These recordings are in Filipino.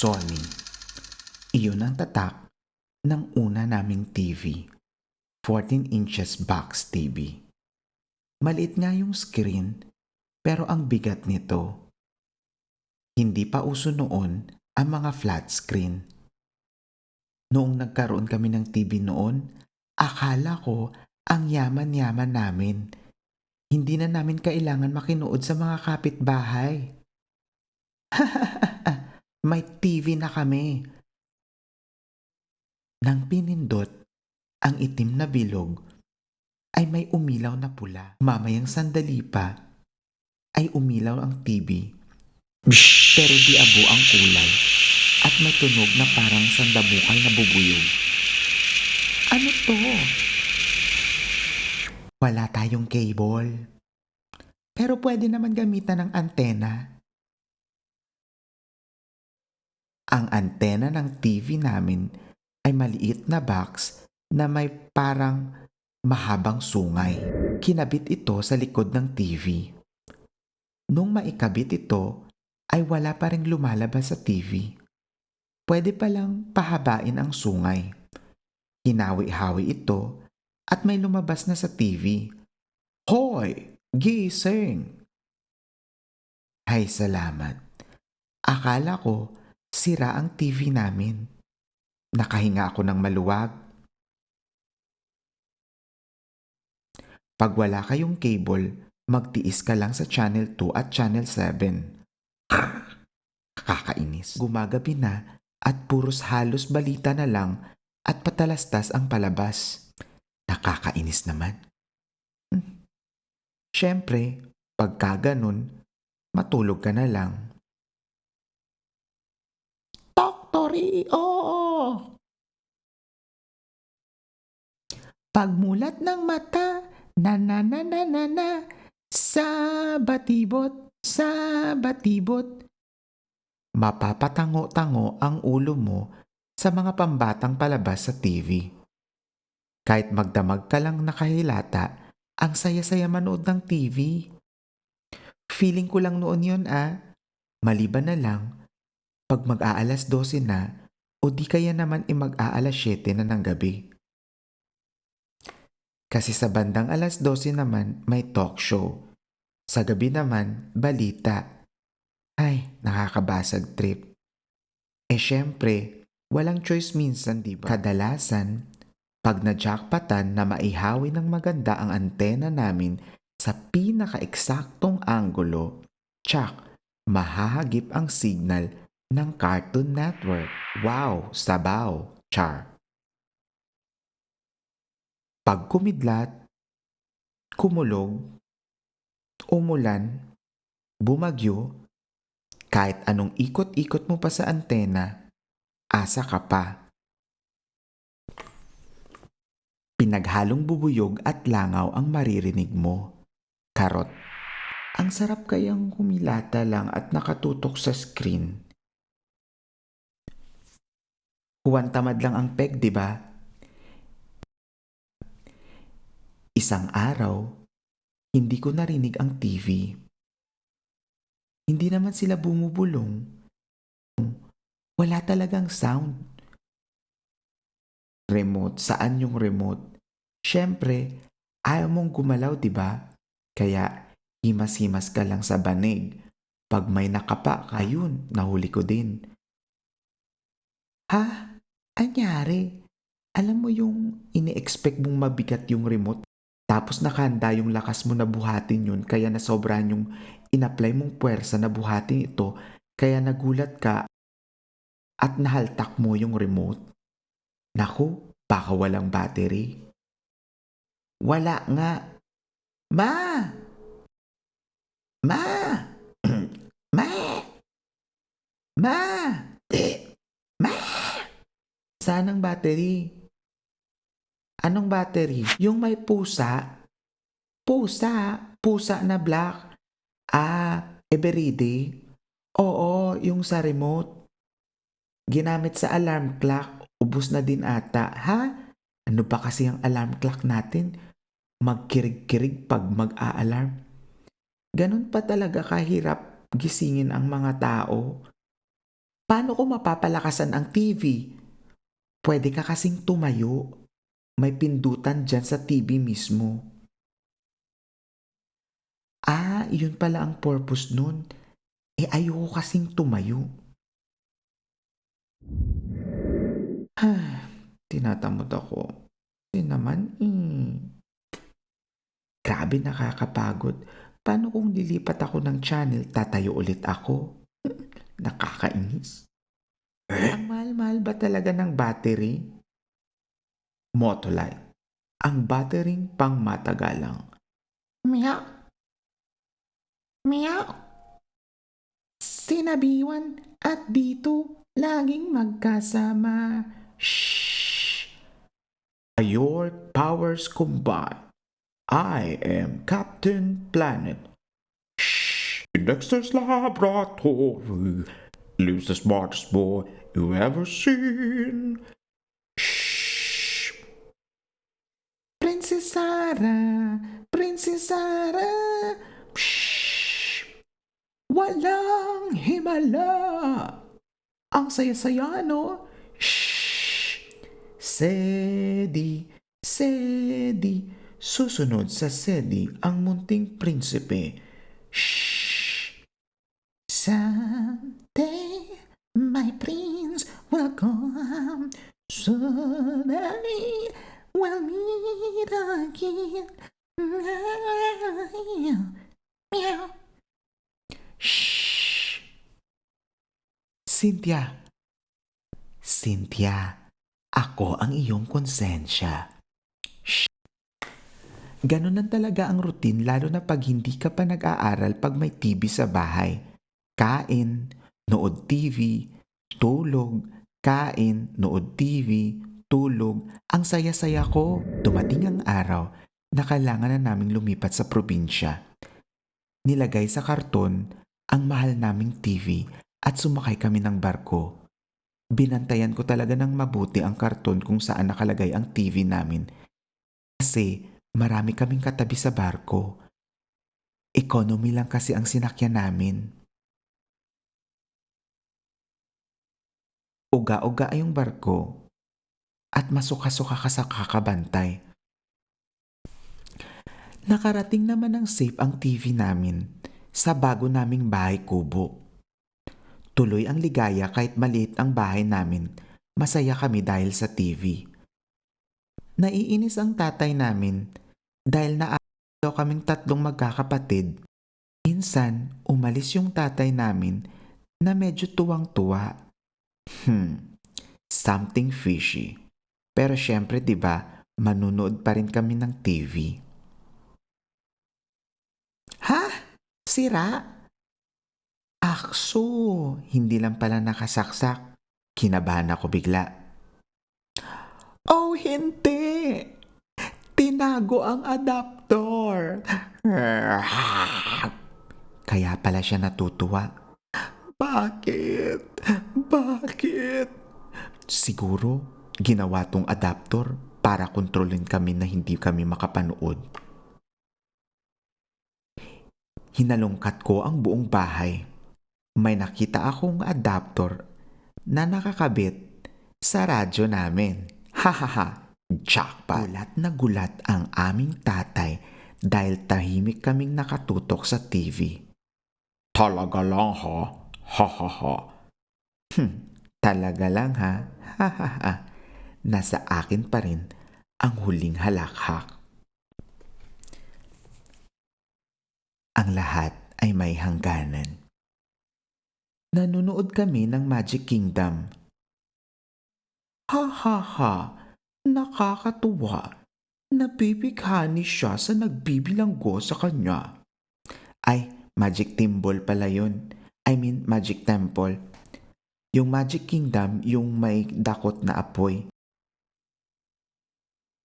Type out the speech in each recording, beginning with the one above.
Sony. Iyon ang tatak ng una naming TV. 14 inches box TV. Maliit nga yung screen, pero ang bigat nito. Hindi pa uso noon ang mga flat screen. Noong nagkaroon kami ng TV noon, akala ko ang yaman-yaman namin. Hindi na namin kailangan makinood sa mga kapitbahay. May TV na kami. Nang pinindot ang itim na bilog, ay may umilaw na pula. Mamayang sandali pa, ay umilaw ang TV. Pero di abo ang kulay at may tunog na parang sandabukal na bubuyog. Ano to? Wala tayong cable. Pero pwede naman gamitan ng antena. Ang antena ng TV namin ay maliit na box na may parang mahabang sungay. Kinabit ito sa likod ng TV. Nung maikabit ito, ay wala pa rin lumalabas sa TV. Pwede palang pahabain ang sungay. Hinawi-hawi ito at may lumabas na sa TV. Hoy! Gising! Ay salamat. Akala ko sira ang TV namin. Nakahinga ako ng maluwag. Pag wala kayong cable, magtiis ka lang sa Channel 2 at Channel 7. Kakainis. Gumagabi na at puros halos balita na lang at patalastas ang palabas. Nakakainis naman. Hmm. Siyempre, pagka matulog ka na lang. Doctory, oo! Pagmulat ng mata, na na na na na na, sa batibot, sa batibot. Mapapatango-tango ang ulo mo sa mga pambatang palabas sa TV. Kahit magdamag ka lang nakahilata, ang saya-saya manood ng TV. Feeling ko lang noon yun ah. Maliban na lang, pag mag-aalas 12 na, o di kaya naman i mag-aalas 7 na ng gabi. Kasi sa bandang alas 12 naman may talk show. Sa gabi naman, balita. Ay, nakakabasag trip. Eh syempre, walang choice minsan di ba? Kadalasan, pag na-jackpatan na maihawi ng maganda ang antena namin sa pinaka-eksaktong anggulo, tsak, mahahagip ang signal ng Cartoon Network. Wow, sabaw, char. Pag kumidlat, kumulog, umulan, bumagyo, kahit anong ikot-ikot mo pa sa antena, asa ka pa. Pinaghalong bubuyog at langaw ang maririnig mo. Karot. Ang sarap kayang humilata lang at nakatutok sa screen. Huwan tamad lang ang peg, di ba? Isang araw, hindi ko narinig ang TV. Hindi naman sila bumubulong. Wala talagang sound. Remote, saan yung remote? Siyempre, ayaw mong gumalaw, di ba? Kaya, himas-himas ka lang sa banig. Pag may nakapa, ayun, nahuli ko din. Ha? Anyari? Alam mo yung ini-expect mong mabigat yung remote tapos nakanda yung lakas mo na buhatin yun kaya nasobrahan yung in-apply mong puwersa na buhatin ito kaya nagulat ka at nahaltak mo yung remote. Naku, baka walang battery. Wala nga. Ma! Ma! Ma! Ma! Saan ang battery? Anong battery? Yung may pusa? Pusa? Pusa na black? Ah, Eveready? Oo, yung sa remote. Ginamit sa alarm clock, ubus na din ata. Ha? Ano ba kasi ang alarm clock natin? Magkirig-kirig pag mag-a-alarm. Ganon pa talaga kahirap gisingin ang mga tao. Paano ko mapapalakasan ang TV? Pwede ka kasing tumayo. May pindutan dyan sa TV mismo. Ah, yun pala ang purpose nun. Eh ayoko kasing tumayo. Tinatamad ako. Hindi naman eh. Grabe nakakapagod. Paano kung lilipat ako ng channel, tatayo ulit ako? Nakakainis. Ang mahal-mahal ba talaga ng battery? Motolite. Ang battering pang matagalang. Meow. Meow. Sinabiwan at dito laging magkasama. Shh. Your powers combine. I am Captain Planet. Shh. In Dexter's laboratory lives the smartest boy you ever seen. Shh. Princess Sarah, Princess Sarah. Shh. Walang himala. Ang saya-saya, no? Shh. Sedi, Sedi. Susunod sa Sedi ang munting prinsipe. Shh. Someday, come. Someday, we'll meet again. Meow. Meow. Shh. Cynthia. Cynthia, ako ang iyong konsensya. Shh. Ganon lang talaga ang routine lalo na pag hindi ka pa nag-aaral pag may TV sa bahay. Kain, nood TV, tulog, kain, nood TV, tulog. Ang saya-saya ko. Dumating ang araw na kailangan na naming lumipat sa probinsya. Nilagay sa karton ang mahal naming TV at sumakay kami ng barko. Binantayan ko talaga ng mabuti ang karton kung saan nakalagay ang TV namin. Kasi marami kaming katabi sa barko. Economy lang kasi ang sinakyan namin. Uga-uga yung barko at masuka-suka ka sa kakabantay. Nakarating naman ng safe ang TV namin sa bago naming bahay kubo. Tuloy ang ligaya kahit maliit ang bahay namin. Masaya kami dahil sa TV. Naiinis ang tatay namin dahil naaraw kaming tatlong magkakapatid. Minsan, umalis yung tatay namin na medyo tuwang-tuwa. Hmm, something fishy. Pero syempre 'di ba, manunood pa rin kami ng TV. Ha? Sira? Akso, hindi lang pala nakasaksak. Kinabahan ako bigla. Oh, hindi! Tinago ang adaptor. Kaya pala siya natutuwa. Bakit? Bakit? Siguro, ginawa tong adaptor para kontrolin kami na hindi kami makapanood. Hinalungkat ko ang buong bahay. May nakita akong adaptor na nakakabit sa radyo namin. Hahaha, jackpot! Gulat na gulat ang aming tatay dahil tahimik kaming nakatutok sa TV. Talaga lang ha? Ha ha ha. Hmm, talaga lang ha? Ha ha ha. Nasa akin pa rin ang huling halakhak. Ang lahat ay may hangganan. Nanonood kami ng Magic Kingdom. Ha ha ha, nakakatuwa. Nabibighani siya sa nagbibilanggo sa kanya. Ay, Magic Thimble pala yun. I mean, Magic Temple. Yung Magic Kingdom, yung may dakot na apoy.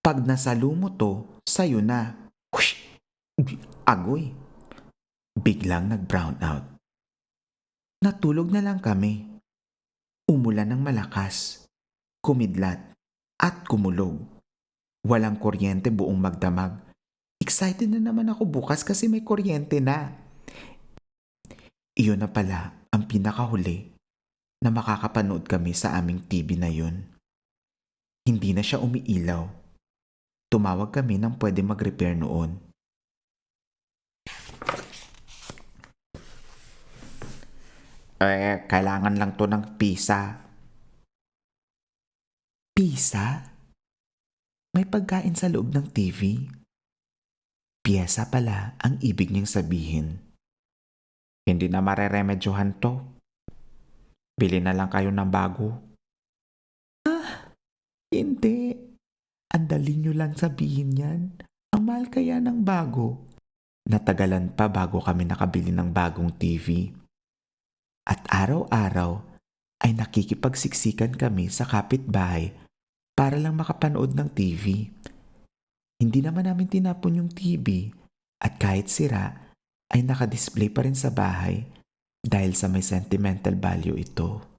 Pag nasalo mo to, sayo na. Whoosh! Agoy! Biglang nag-brown out. Natulog na lang kami. Umulan ng malakas, kumidlat, at kumulog. Walang kuryente buong magdamag. Excited na naman ako bukas kasi may kuryente na. Iyon na pala ang pinakahuli na makakapanood kami sa aming TV na yun. Hindi na siya umiilaw. Tumawag kami ng pwede mag-repair noon. Eh, kailangan lang to ng pisa. Pisa? May pagkain sa loob ng TV? Piyesa pala ang ibig niyang sabihin. Hindi na mareremedyohan to. Bili na lang kayo ng bago. Ah, hindi. Ang dali niyo lang sabihin yan. Ang mahal kaya ng bago. Natagalan pa bago kami nakabili ng bagong TV. At araw-araw ay nakikipagsiksikan kami sa kapitbahay para lang makapanood ng TV. Hindi naman namin tinapon yung TV at kahit sira ay nakadisplay pa rin sa bahay dahil sa may sentimental value ito.